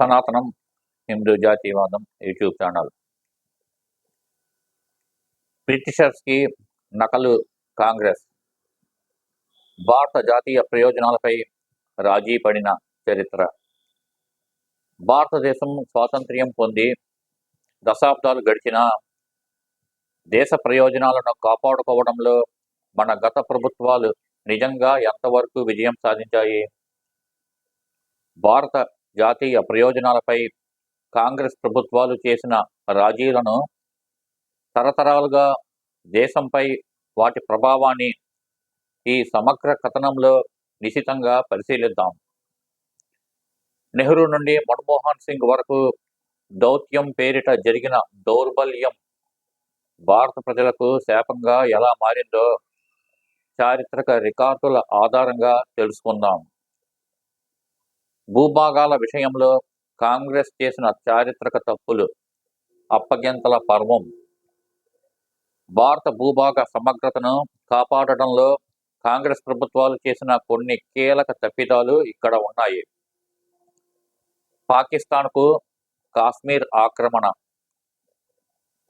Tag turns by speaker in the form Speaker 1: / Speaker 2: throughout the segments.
Speaker 1: సనాతనం హిందూ జాతీయవాదం YouTube channel. బ్రిటిషర్స్కి నకలు కాంగ్రెస్. భారత జాతీయ ప్రయోజనాలపై రాజీ పడిన చరిత్ర. భారతదేశం స్వాతంత్ర్యం పొంది దశాబ్దాలు గడిచిన దేశ ప్రయోజనాలను కాపాడుకోవడంలో మన గత ప్రభుత్వాలు నిజంగా ఎంతవరకు విజయం సాధించాయి? భారత జాతీయ ప్రయోజనాలపై కాంగ్రెస్ ప్రభుత్వాలు చేసిన రాజీలను తరతరాలుగా దేశంపై వాటి ప్రభావాన్ని ఈ సమగ్ర కథనంలో నిశితంగా పరిశీలిద్దాం. నెహ్రూ నుండి మన్మోహన్ సింగ్ వరకు దౌత్యం పేరిట జరిగిన దౌర్బల్యం భారత ప్రజలకు శాపంగా ఎలా మారిందో చారిత్రక రికార్డుల ఆధారంగా తెలుసుకుందాం. భూభాగాల విషయంలో కాంగ్రెస్ చేసిన చారిత్రక తప్పులు అప్పగింతల పర్వం. భారత భూభాగ సమగ్రతను కాపాడడంలో కాంగ్రెస్ ప్రభుత్వాలు చేసిన కొన్ని కీలక తప్పిదాలు ఇక్కడ ఉన్నాయి. పాకిస్తాన్కు కాశ్మీర్ ఆక్రమణ.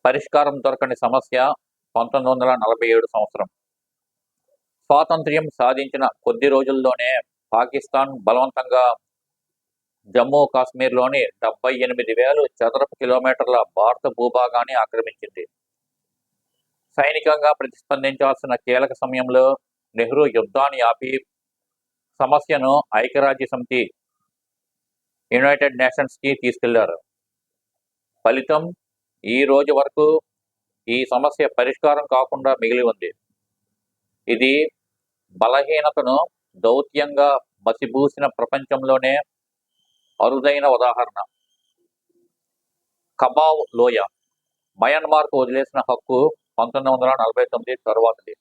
Speaker 1: పరిష్కారం దొరకని సమస్య పంతొమ్మిది వందల నలభై ఏడు సంవత్సరం. స్వాతంత్ర్యం సాధించిన కొద్ది రోజుల్లోనే పాకిస్తాన్ బలవంతంగా జమ్మూ కాశ్మీర్లోని డెబ్బై ఎనిమిది వేలు చదరపు కిలోమీటర్ల భారత భూభాగాన్ని ఆక్రమించింది. సైనికంగా ప్రతిస్పందించాల్సిన కీలక సమయంలో నెహ్రూ యుద్ధాన్ని ఆపి సమస్యను ఐక్యరాజ్య సమితి యునైటెడ్ నేషన్స్కి తీసుకెళ్ళారు. ఫలితం ఈ రోజు వరకు ఈ సమస్య పరిష్కారం కాకుండా మిగిలి ఉంది. ఇది బలహీనతను దౌత్యంగా మసిబూసిన ప్రపంచంలోనే అరుదైన ఉదాహరణ. కబావ్ లోయ. మయన్మార్కు వదిలేసిన హక్కు పంతొమ్మిది వందల నలభై తొమ్మిది తరువాతది.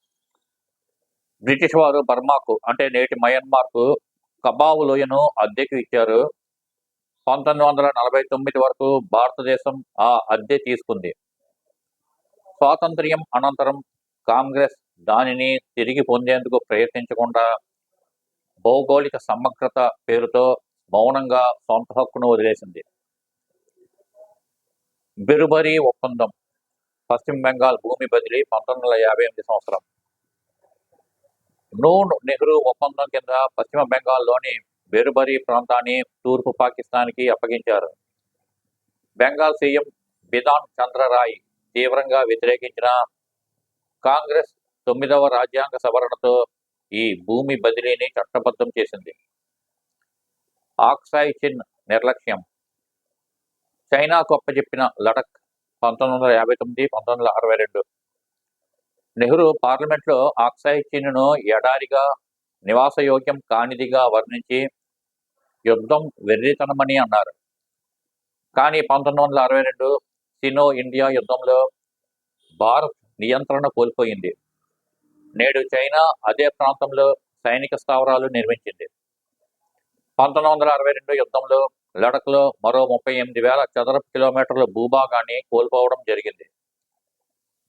Speaker 1: బ్రిటిష్ వారు బర్మాకు అంటే నేటి మయన్మార్కు కబావ్ లోయను అద్దెకు ఇచ్చారు. పంతొమ్మిది వందల నలభై తొమ్మిది వరకు భారతదేశం ఆ అద్దె తీసుకుంది. స్వాతంత్ర్యం అనంతరం కాంగ్రెస్ దానిని తిరిగి పొందేందుకు ప్రయత్నించకుండా భౌగోళిక సమగ్రత పేరుతో మౌనంగా సొంత హక్కును వదిలేసింది. బెరుబరి ఒప్పందం. పశ్చిమ బెంగాల్ భూమి బదిలీ పంతొమ్మిది వందల యాభై ఎనిమిది సంవత్సరం. నూన్ నెహ్రూ ఒప్పందం కింద పశ్చిమ బెంగాల్లోని బెరుబరి ప్రాంతాన్ని తూర్పు పాకిస్తాన్కి అప్పగించారు. బెంగాల్ సీఎం బిధాన్ చంద్రరాయ్ తీవ్రంగా వ్యతిరేకించిన కాంగ్రెస్ తొమ్మిదవ రాజ్యాంగ సవరణతో ఈ భూమి బదిలీని చట్టబద్ధం చేసింది. ఆక్సాయ్ చిన్ నిర్లక్ష్యం. చైనాకు అప్పచెప్పిన లడక్ పంతొమ్మిది వందల యాభై తొమ్మిది పంతొమ్మిది వందల అరవై రెండు. నెహ్రూ పార్లమెంట్లో ఆక్సాయ్ చిన్ను ఎడారిగా నివాసయోగ్యం కానిదిగా వర్ణించి యుద్ధం వెర్రితనమని అన్నారు. కానీ పంతొమ్మిది వందల అరవై రెండు సినో ఇండియా యుద్ధంలో భారత్ నియంత్రణ కోల్పోయింది. నేడు చైనా అదే ప్రాంతంలో సైనిక స్థావరాలు నిర్మించింది. పంతొమ్మిది వందల అరవై రెండు యుద్ధంలో లడఖ్లో మరో ముప్పై ఎనిమిది వేల చదరపు కిలోమీటర్ల భూభాగాన్ని కోల్పోవడం జరిగింది.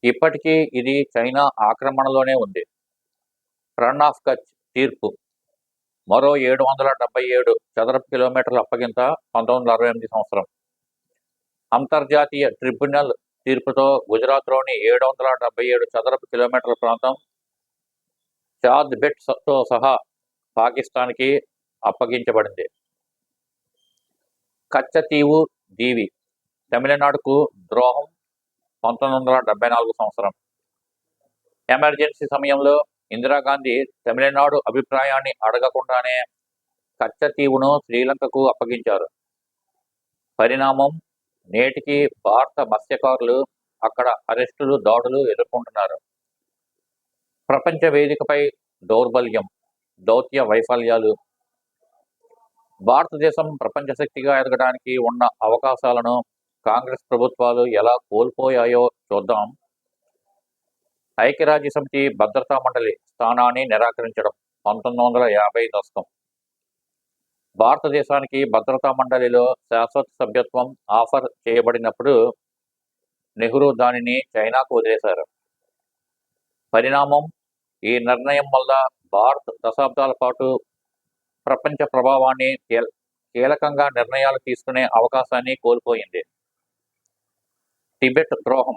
Speaker 1: ఇప్పటికీ ఇది చైనా ఆక్రమణలోనే ఉంది. రన్ ఆఫ్ కచ్ తీర్పు. మరో ఏడు వందల డెబ్బై ఏడు చదరపు కిలోమీటర్ల అప్పగింత పంతొమ్మిది వందల అరవై ఎనిమిది సంవత్సరం. అంతర్జాతీయ ట్రిబ్యునల్ తీర్పుతో గుజరాత్లోని ఏడు వందల డెబ్బై ఏడు చదరపు కిలోమీటర్ల ప్రాంతం చాద్ బెట్తో సహా పాకిస్తాన్కి అప్పగించబడింది. కచ్చతీవు దీవి తమిళనాడుకు ద్రోహం పంతొమ్మిది వందల డెబ్బై నాలుగు సంవత్సరం. ఎమర్జెన్సీ సమయంలో ఇందిరాగాంధీ తమిళనాడు అభిప్రాయాన్ని అడగకుండానే కచ్చతీవును శ్రీలంకకు అప్పగించారు. పరిణామం నేటికి భారత మత్స్యకారులు అక్కడ అరెస్టులు దాడులు ఎదుర్కొంటున్నారు. ప్రపంచ వేదికపై దౌర్బల్యం దౌత్య వైఫల్యాలు భారతదేశం ప్రపంచ శక్తిగా ఎదగడానికి ఉన్న అవకాశాలను కాంగ్రెస్ ప్రభుత్వాలు ఎలా కోల్పోయాయో చూద్దాం. ఐక్యరాజ్య సమితి భద్రతా మండలి స్థానాన్ని నిరాకరించడం పంతొమ్మిది వందల యాభై దశకం. భారతదేశానికి భద్రతా మండలిలో శాశ్వత సభ్యత్వం ఆఫర్ చేయబడినప్పుడు నెహ్రూ దానిని చైనాకు వదిలేశారు. పరిణామం ఈ నిర్ణయం వల్ల భారత్ దశాబ్దాల పాటు ప్రపంచ ప్రభావాన్ని కీల- కీలకంగా నిర్ణయాలు తీసుకునే అవకాశాన్ని కోల్పోయింది. టిబెట్ ద్రోహం.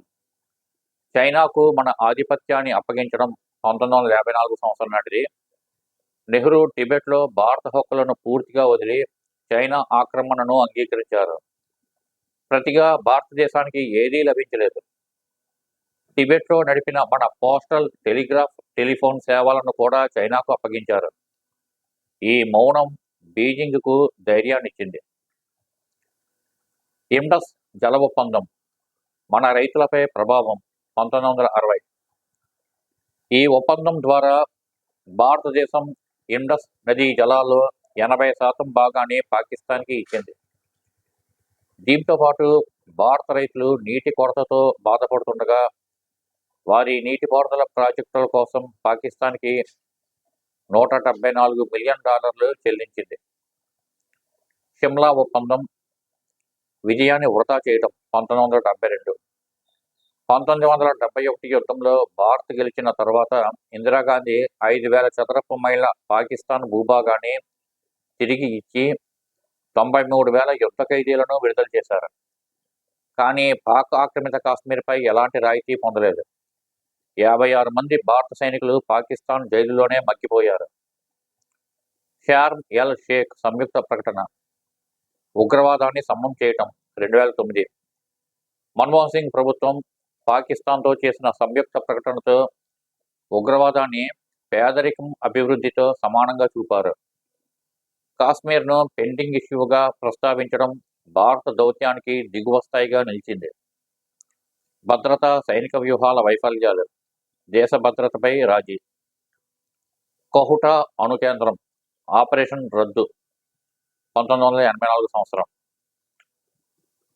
Speaker 1: చైనాకు మన ఆధిపత్యాన్ని అప్పగించడం పంతొమ్మిది వందల యాభై నాలుగు సంవత్సరం నాటిది. నెహ్రూ టిబెట్లో భారత హక్కులను పూర్తిగా వదిలి చైనా ఆక్రమణను అంగీకరించారు. ప్రతిగా భారతదేశానికి ఏదీ లభించలేదు. టిబెట్లో నడిపిన మన పోస్టల్ టెలిగ్రాఫ్ టెలిఫోన్ సేవలను కూడా చైనాకు అప్పగించారు. ఈ మౌనం బీజింగ్కు ధైర్యాన్నిచ్చింది. ఇండస్ జల ఒప్పందం మన రైతులపై ప్రభావం పంతొమ్మిది వందల అరవై. ఈ ఒప్పందం ద్వారా భారతదేశం ఇండస్ నదీ జలాల్లో ఎనభై శాతం భాగాన్ని పాకిస్తాన్కి ఇచ్చింది. దీంతో పాటు భారత రైతులు నీటి కొరతతో బాధపడుతుండగా వారి నీటిపారుదల ప్రాజెక్టుల కోసం పాకిస్తాన్కి నూట డెబ్బై నాలుగు మిలియన్ డాలర్లు చెల్లించింది. షిమ్లా ఒప్పందం విజయాన్ని వృధా చేయడం పంతొమ్మిది వందల డెబ్బై రెండు. పంతొమ్మిది వందల డెబ్బై ఒకటి యుద్ధంలో భారత్ గెలిచిన తర్వాత ఇందిరాగాంధీ ఐదు వేల చదరపు మైళ్ళ పాకిస్తాన్ భూభాగాన్ని తిరిగి ఇచ్చి తొంభై మూడు వేల యుద్ధ ఖైదీలను విడుదల చేశారు. కానీ పాక్ ఆక్రమిత కాశ్మీర్పై ఎలాంటి రాయితీ పొందలేదు. యాభై ఆరు మంది భారత సైనికులు పాకిస్తాన్ జైలులోనే మగ్గిపోయారు. షార్మ్ ఎల్ షేక్ సంయుక్త ప్రకటన. ఉగ్రవాదాన్ని సమ్మం చేయటం రెండు వేల తొమ్మిది. మన్మోహన్ సింగ్ ప్రభుత్వం పాకిస్తాన్తో చేసిన సంయుక్త ప్రకటనతో ఉగ్రవాదాన్ని పేదరికం అభివృద్ధితో సమానంగా చూపారు. కాశ్మీర్ను పెండింగ్ ఇష్యూగా ప్రస్తావించడం భారత దౌత్యానికి దిగువ స్థాయిగా నిలిచింది. భద్రత సైనిక వ్యూహాల వైఫల్యాలు. దేశ భద్రతపై రాజీ. కొహుటా అణుకేంద్రం ఆపరేషన్ రద్దు పంతొమ్మిది వందల ఎనభై నాలుగు సంవత్సరం.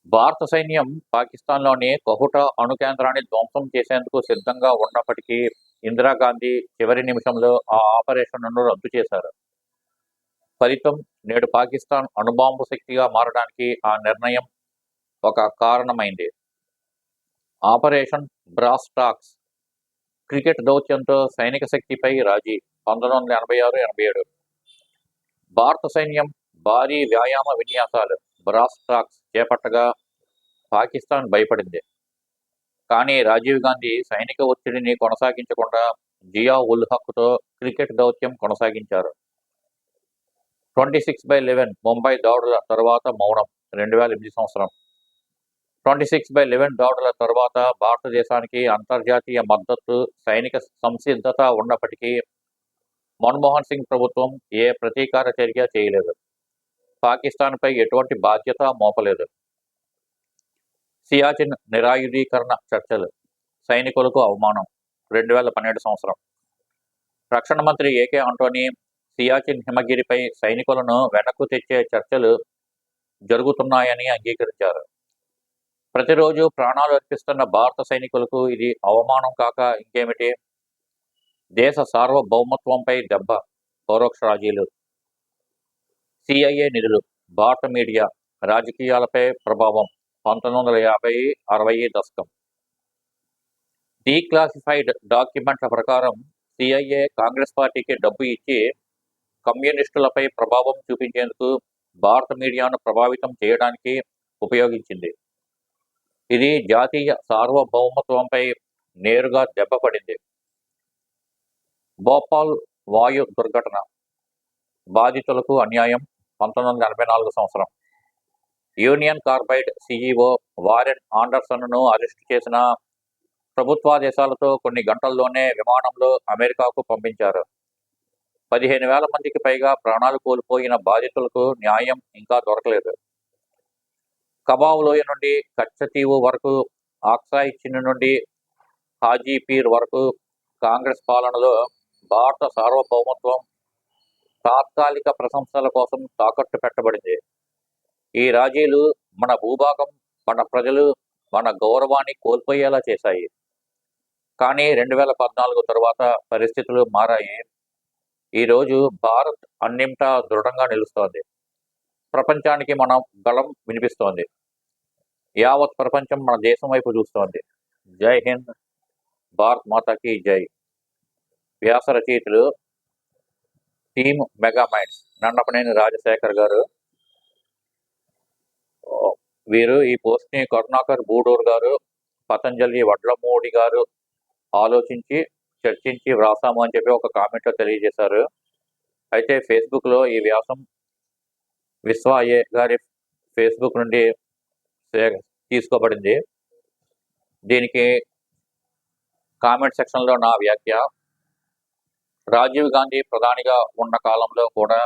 Speaker 1: భారత సైన్యం పాకిస్తాన్లోని కొహుటా అణుకేంద్రాన్ని ధ్వంసం చేసేందుకు సిద్ధంగా ఉన్నప్పటికీ ఇందిరాగాంధీ చివరి నిమిషంలో ఆ ఆపరేషన్ను రద్దు చేశారు. ఫలితం నేడు పాకిస్తాన్ అణుబాంబు శక్తిగా మారడానికి ఆ నిర్ణయం ఒక కారణమైంది. ఆపరేషన్ బ్రాస్టాక్స్ క్రికెట్ దౌత్యంతో సైనిక శక్తిపై రాజీ. పంతొమ్మిది వందల ఎనభై ఆరు ఎనభై ఏడు. భారత సైన్యం భారీ వ్యాయామ విన్యాసాలు బ్రాస్ ట్రాక్స్ చేపట్టగా పాకిస్తాన్ భయపడింది. కానీ రాజీవ్ గాంధీ సైనిక ఒత్తిడిని కొనసాగించకుండా జియా ఉల్ హక్తో క్రికెట్ దౌత్యం కొనసాగించారు. Twenty six by eleven Mumbai దాడుల తర్వాత మౌనం రెండు వేల ఎనిమిది సంవత్సరం. ట్వంటీ సిక్స్ బై లెవెన్ దాడుల తర్వాత భారతదేశానికి అంతర్జాతీయ మద్దతు సైనిక సంసిద్ధత ఉన్నప్పటికీ మన్మోహన్ సింగ్ ప్రభుత్వం ఏ ప్రతీకార చర్య చేయలేదు. పాకిస్తాన్పై ఎటువంటి బాధ్యత మోపలేదు. సియాచిన్ నిరాయుధీకరణ చర్చలు సైనికులకు అవమానం రెండు వేల పన్నెండు సంవత్సరం. రక్షణ మంత్రి ఏకే ఆంటోనీ సియాచిన్ హిమగిరిపై సైనికులను వెనక్కు తెచ్చే చర్చలు జరుగుతున్నాయని అంగీకరించారు. ప్రతిరోజు ప్రాణాలు అర్పిస్తున్న భారత సైనికులకు ఇది అవమానం కాక ఇంకేమిటి? దేశ సార్వభౌమత్వంపై దెబ్బ పరోక్ష రాజీలు సిఐఏ నిధులు భారత మీడియా రాజకీయాలపై ప్రభావం పంతొమ్మిది వందల యాభై అరవై దశకం. డీక్లాసిఫైడ్ డాక్యుమెంట్ల ప్రకారం సిఐఏ కాంగ్రెస్ పార్టీకి డబ్బు ఇచ్చి కమ్యూనిస్టులపై ప్రభావం చూపించేందుకు భారత మీడియాను ప్రభావితం చేయడానికి ఉపయోగించింది. ఇది జాతీయ సార్వభౌమత్వంపై నేరుగా దెబ్బపడింది భోపాల్ వాయు దుర్ఘటన బాధితులకు అన్యాయం పంతొమ్మిది వందల ఎనభై నాలుగు సంవత్సరం. యూనియన్ కార్బైడ్ సిఈఓ వారెన్ ఆండర్సన్ను అరెస్టు చేసిన ప్రభుత్వాదేశాలతో కొన్ని గంటల్లోనే విమానంలో అమెరికాకు పంపించారు. పదిహేను వేల మందికి పైగా ప్రాణాలు కోల్పోయిన బాధితులకు న్యాయం ఇంకా దొరకలేదు. కబావ్ లోయ నుండి కచ్చతీవు వరకు ఆక్సాయి చిన్ను నుండి హాజీపీర్ వరకు కాంగ్రెస్ పాలనలో భారత సార్వభౌమత్వం తాత్కాలిక ప్రశంసల కోసం తాకట్టు పెట్టబడింది. ఈ రాజీలు మన భూభాగం మన ప్రజలు మన గౌరవాన్ని కోల్పోయేలా చేశాయి. కానీ రెండు వేల పద్నాలుగు తర్వాత పరిస్థితులు మారాయి. ఈరోజు భారత్ అన్నింటా దృఢంగా నిలుస్తోంది. ప్రపంచానికి మనం గళం వినిపిస్తోంది. యావత్ ప్రపంచం మన దేశం వైపు చూస్తోంది. జై హింద్. భారత్ మాతాకి జై. వ్యాస రచయితలు team mega minds Nandapaneni Rajasekhar గారు. వీరు ఈ పోస్ట్ని కరుణాకర్ బూడూరు గారు పతంజలి వడ్లమూడి గారు ఆలోచించి చర్చించి వ్రాసాము అని చెప్పి ఒక కామెంట్లో తెలియజేశారు. అయితే ఫేస్బుక్లో ఈ వ్యాసం విశ్వ అయ్యే గారి ఫేస్బుక్ నుండి తీసుకోబడింది. దీనికి కామెంట్ సెక్షన్లో నా వ్యాఖ్య. రాజీవ్ గాంధీ ప్రధానిగా ఉన్న కాలంలో కూడా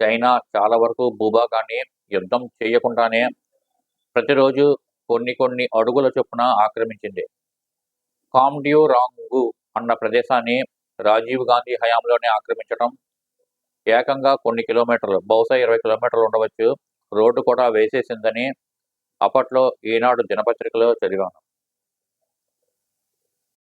Speaker 1: చైనా చాలా వరకు భూభాగాన్ని యుద్ధం చేయకుండానే ప్రతిరోజు కొన్ని కొన్ని అడుగుల చొప్పున ఆక్రమించింది. కామ్డ్యూ రాంగు అన్న ప్రదేశాన్ని రాజీవ్ గాంధీ హయాంలోనే ఆక్రమించడం ఏకంగా కొన్ని కిలోమీటర్లు బహుశా ఇరవై కిలోమీటర్లు ఉండవచ్చు రోడ్డు కూడా వేసేసిందని అప్పట్లో ఈనాడు దినపత్రికలో చదివాను.